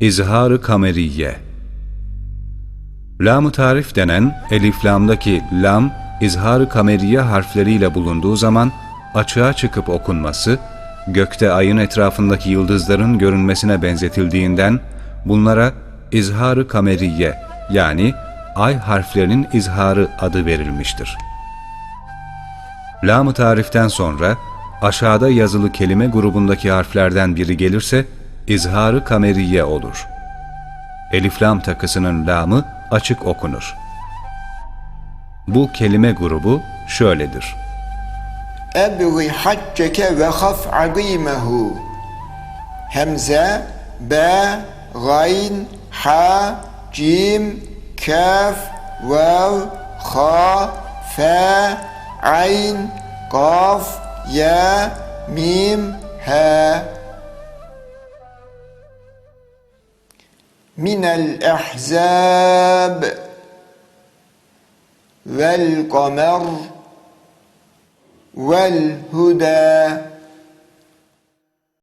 İzhar-ı kameriye Lam-ı tarif denen elif lamdaki lam, izhar-ı kameriye harfleriyle bulunduğu zaman açığa çıkıp okunması, gökte ayın etrafındaki yıldızların görünmesine benzetildiğinden bunlara izhar-ı kameriye yani ay harflerinin izharı adı verilmiştir. Lam-ı tariften sonra aşağıda yazılı kelime grubundaki harflerden biri gelirse izharı kameriye olur. Elif lam takısının lamı açık okunur. Bu kelime grubu şöyledir. Ebgi hacceke ve haf azimehu. Hemze, B, gayn, ha, cim, kaf, vav, ha, fe, ayn, kaf, ya, mim, ha. من الأحزاب والقمر والهدى